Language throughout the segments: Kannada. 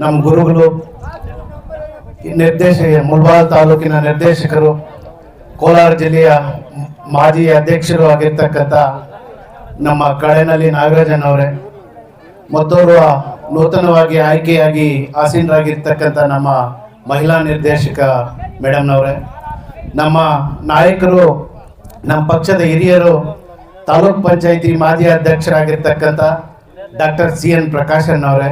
ನಮ್ಮ ಗುರುಗಳು ನಿರ್ದೇಶ ಮುಲ್ಬಾಲ್ ತಾಲೂಕಿನ ನಿರ್ದೇಶಕರು, ಕೋಲಾರ ಜಿಲ್ಲೆಯ ಮಾಜಿ ಅಧ್ಯಕ್ಷರು ಆಗಿರ್ತಕ್ಕಂಥ ನಮ್ಮ ಕಳೆನಲ್ಲಿ ನಾಗರಾಜನ್ ಅವರೇ, ಮತ್ತೋರ್ವ ನೂತನವಾಗಿ ಆಯ್ಕೆಯಾಗಿ ಆಸೀನರಾಗಿರ್ತಕ್ಕಂಥ ನಮ್ಮ ಮಹಿಳಾ ನಿರ್ದೇಶಕ ಮೇಡಮ್ನವರೇ ನಮ್ಮ ನಾಯಕರು, ನಮ್ಮ ಪಕ್ಷದ ಹಿರಿಯರು, ತಾಲೂಕ್ ಪಂಚಾಯಿತಿ ಮಾಜಿ ಅಧ್ಯಕ್ಷರಾಗಿರ್ತಕ್ಕಂಥ ಡಾಕ್ಟರ್ ಸಿ ಎನ್ ಪ್ರಕಾಶನ್ ಅವರೇ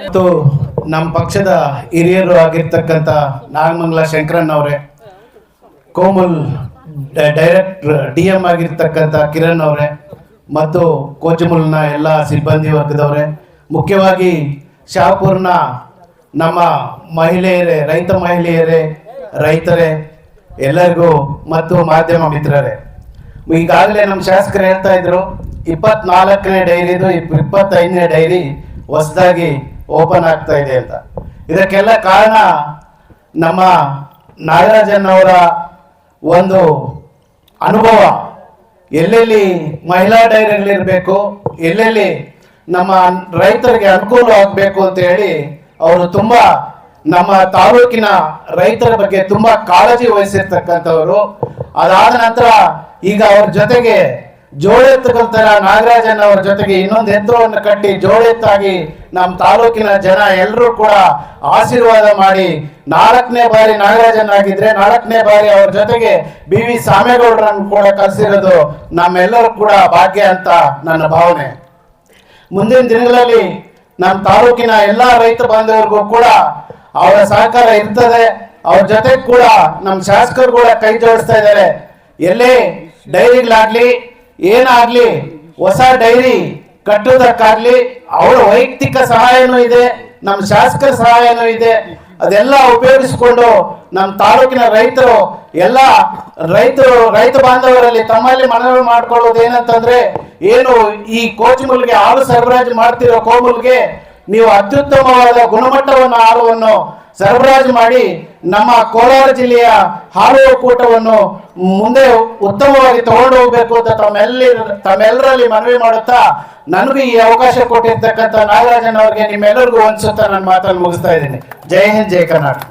ಮತ್ತು ನಮ್ಮ ಪಕ್ಷದ ಹಿರಿಯರು ಆಗಿರ್ತಕ್ಕಂಥ ನಾಗಮಂಗಲ ಶಂಕರನ್ ಅವರೇ ಕೋಮಲ್ ಡೈರೆಕ್ಟರ್ ಡಿ ಎಂ ಆಗಿರ್ತಕ್ಕಂಥ ಕಿರಣ್ ಅವರೇ ಮತ್ತು ಕೋಚಮುಲ್ನ ಎಲ್ಲ ಸಿಬ್ಬಂದಿ ವರ್ಗದವರೇ ಮುಖ್ಯವಾಗಿ ಶಾಪುರ್ನ ನಮ್ಮ ಮಹಿಳೆಯರೇ ರೈತ ಮಹಿಳೆಯರೇ ರೈತರೇ ಎಲ್ಲರಿಗೂ ಮತ್ತು ಮಾಧ್ಯಮ ಮಿತ್ರರೇ ಈಗಾಗಲೇ ನಮ್ಮ ಶಾಸಕರು ಹೇಳ್ತಾ ಇದ್ರು ಇಪ್ಪತ್ನಾಲ್ಕನೇ ಡೈರಿದು ಇದು ಇಪ್ಪತ್ತೈದನೇ ಡೈರಿ ಹೊಸದಾಗಿ ಓಪನ್ ಆಗ್ತಾ ಇದೆ ಅಂತ. ಇದಕ್ಕೆಲ್ಲ ಕಾರಣ ನಮ್ಮ ನಾಗರಾಜನ್ ಅವರ ಒಂದು ಅನುಭವ. ಎಲ್ಲೆಲ್ಲಿ ಮಹಿಳಾ ಡೈರಿಗಳಿರಬೇಕು, ಎಲ್ಲೆಲ್ಲಿ ನಮ್ಮ ರೈತರಿಗೆ ಅನುಕೂಲ ಆಗಬೇಕು ಅಂತ ಹೇಳಿ ಅವರು ತುಂಬ ನಮ್ಮ ತಾಲೂಕಿನ ರೈತರ ಬಗ್ಗೆ ತುಂಬ ಕಾಳಜಿ ವಹಿಸಿರ್ತಕ್ಕಂಥವ್ರು. ಅದಾದ ನಂತರ ಈಗ ಅವ್ರ ಜೊತೆಗೆ ಜೋಳೆತ್ತುಗಳ ತರ ನಾಗರಾಜನ್ ಅವರ ಜೊತೆಗೆ ಇನ್ನೊಂದು ಯಂತ್ರವನ್ನು ಕಟ್ಟಿ ಜೋಳೆತ್ತಾಗಿ ನಮ್ಮ ತಾಲೂಕಿನ ಜನ ಎಲ್ಲರೂ ಕೂಡ ಆಶೀರ್ವಾದ ಮಾಡಿ ನಾಲ್ಕನೇ ಬಾರಿ ನಾಗರಾಜನ್ ಆಗಿದ್ರೆ ನಾಲ್ಕನೇ ಬಾರಿ ಅವ್ರ ಜೊತೆಗೆ ಬಿ ವಿ ಸಾಮೇಗೌಡರನ್ನು ಕೂಡ ಕರೆಸಿರೋದು ನಮ್ಮೆಲ್ಲರೂ ಕೂಡ ಭಾಗ್ಯ ಅಂತ ನನ್ನ ಭಾವನೆ. ಮುಂದಿನ ದಿನಗಳಲ್ಲಿ ನಮ್ಮ ತಾಲೂಕಿನ ಎಲ್ಲಾ ರೈತ ಬಾಂಧವರಿಗೂ ಕೂಡ ಅವರ ಸಹಕಾರ ಇರ್ತದೆ. ಅವ್ರ ಜೊತೆ ಕೂಡ ನಮ್ಮ ಶಾಸಕರು ಕೂಡ ಕೈ ಜೋಡಿಸ್ತಾ ಇದ್ದಾರೆ. ಎಲ್ಲೇ ಡೈರಿಗಳಾಗ್ಲಿ ಏನಾಗ್ಲಿ ಹೊಸ ಡೈರಿ ಕಟ್ಟುವುದಕ್ಕಾಗ್ಲಿ ಅವರ ವೈಯಕ್ತಿಕ ಸಹಾಯನೂ ಇದೆ, ನಮ್ಮ ಶಾಸಕರ ಸಹಾಯನೂ ಇದೆ. ಅದೆಲ್ಲ ಉಪಯೋಗಿಸಿಕೊಂಡು ನಮ್ಮ ತಾಲೂಕಿನ ರೈತರು, ಎಲ್ಲ ರೈತರು, ರೈತ ಬಾಂಧವರಲ್ಲಿ ತಮ್ಮಲ್ಲಿ ಮನವಿ ಮಾಡ್ಕೊಳ್ಳೋದು ಏನಂತಂದ್ರೆ, ಏನು ಈ ಕೋಚಿಮುಲ್ಗೆ ಹಾಲು ಸರಬರಾಜು ಮಾಡ್ತಿರೋ ಕೋಮುಲ್ಗೆ ನೀವು ಅತ್ಯುತ್ತಮವಾದ ಗುಣಮಟ್ಟವನ್ನು ಹಾಲುವನ್ನು ಸರಬರಾಜು ಮಾಡಿ ನಮ್ಮ ಕೋಲಾರ ಜಿಲ್ಲೆಯ ಹಾಲು ಒಕ್ಕೂಟವನ್ನು ಮುಂದೆ ಉತ್ತಮವಾಗಿ ತಗೊಂಡು ಹೋಗ್ಬೇಕು ಅಂತ ತಮ್ಮೆಲ್ಲಿ ತಮ್ಮೆಲ್ಲರಲ್ಲಿ ಮನವಿ ಮಾಡುತ್ತಾ, ನನಗೂ ಈ ಅವಕಾಶ ಕೊಟ್ಟಿರ್ತಕ್ಕಂಥ ನಾಗರಾಜನ್ ಅವರಿಗೆ ನಿಮ್ಮೆಲ್ಲರಿಗೂ ಅನ್ಸುತ್ತಾ ನನ್ನ ಮಾತನ್ನು ಮುಗಿಸ್ತಾ ಇದ್ದೀನಿ. ಜೈ ಹಿಂದ್, ಜೈ ಕರ್ನಾಟಕ.